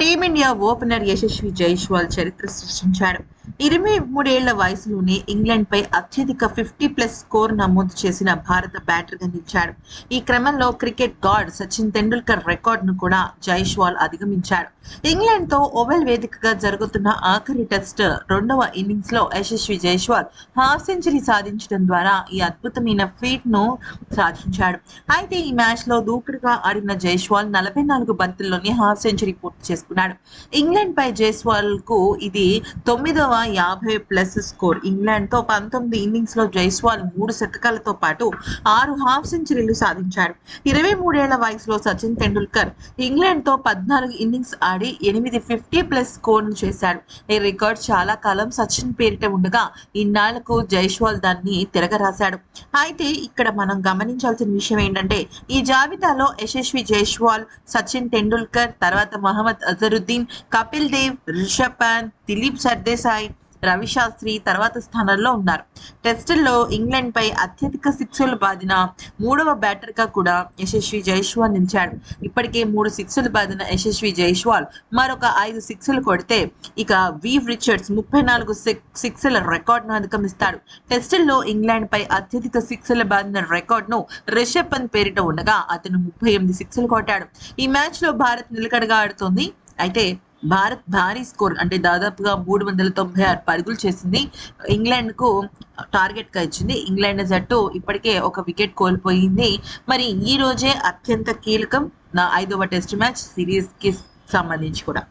Team India opener Yashasvi Jaiswal చరిత్ర సృష్టించాడు. ఇరవై మూడేళ్ళ వయసులోనే ఇంగ్లాండ్ పై అత్యధిక ఫిఫ్టీ ప్లస్ స్కోర్ నమోదు చేసిన భారత బ్యాటర్గా నిలిచాడు. ఈ క్రమంలో క్రికెట్ గాడ్ సచిన్ తెండూల్కర్ రికార్డ్ను కూడా జైష్వాల్ అధిగమించాడు. ఇంగ్లాండ్తో ఓవెల్ వేదికగా జరుగుతున్న ఆఖరి టెస్ట్ రెండవ ఇన్నింగ్స్లో యశస్వి జైష్వాల్ హాఫ్ సెంచరీ సాధించడం ద్వారా ఈ అద్భుతమైన ఫీట్ను సాధించాడు. అయితే ఈ మ్యాచ్లో దూకుడుగా ఆడిన జైష్వాల్ నలభై నాలుగు బంతుల్లోనే హాఫ్ సెంచరీ పూర్తి చేసుకున్నాడు. ఇంగ్లాండ్ పై జైస్వాల్కు ఇది తొమ్మిదవ యాభై ప్లస్ స్కోర్. ఇంగ్లాండ్తో పంతొమ్మిది ఇన్నింగ్స్లో జైస్వాల్ మూడు శతకాలతో పాటు ఆరు హాఫ్ సెంచరీలు సాధించాడు. ఇరవై మూడేళ్ళ వయసులో సచిన్ తెండూల్కర్ ఇంగ్లాండ్తో పద్నాలుగు ఇన్నింగ్స్ ఆడి ఎనిమిది ఫిఫ్టీ ప్లస్ స్కోర్ను చేశాడు. ఈ రికార్డ్ చాలా కాలం సచిన్ పేరిట ఉండగా ఇన్నాళ్ళకు జైస్వాల్ దాన్ని తిరగరాశాడు. అయితే ఇక్కడ మనం గమనించాల్సిన విషయం ఏంటంటే ఈ జాబితాలో యశస్వి జైస్వాల్ సచిన్ టెండూల్కర్ తర్వాత మహమ్మద్ అజరుద్దీన్ కపిల్ దేవ్ రిషబ్ పంత్ దిలీప్ సర్దేశాయ్ రవి శాస్త్రి తర్వాత స్థానంలో ఉన్నారు. టెస్టుల్లో ఇంగ్లాండ్ పై అత్యధిక సిక్స్లు బాదిన మూడవ బ్యాటర్గా కూడా యశస్వి జైస్వాల్ నిలిచాడు. ఇప్పటికే మూడు సిక్స్లు బాదిన యశస్వి జైస్వాల్ మరొక ఐదు సిక్స్లు కొడితే ఇక వీవ్ రిచర్డ్స్ ముప్పై నాలుగు సిక్స్ల రికార్డును అధిగమిస్తాడు. టెస్టుల్లో ఇంగ్లాండ్ పై అత్యధిక సిక్స్ల బాదిన రికార్డును రిషబ్ పంత్ పేరిట ఉండగా అతను ముప్పై ఎనిమిది సిక్స్లు కొట్టాడు. ఈ మ్యాచ్లో భారత్ నిలకడగా ఆడుతోంది. అయితే భారత్ భారీ స్కోర్ అంటే దాదాపుగా మూడు వందల తొంభై ఆరు పరుగులు చేసింది. ఇంగ్లాండ్కు టార్గెట్గా ఇచ్చింది. ఇంగ్లాండ్ జట్టు ఇప్పటికే ఒక వికెట్ కోల్పోయింది. మరి ఈ రోజే అత్యంత కీలకం నా ఐదవ టెస్ట్ మ్యాచ్ సిరీస్కి సంబంధించి కూడా.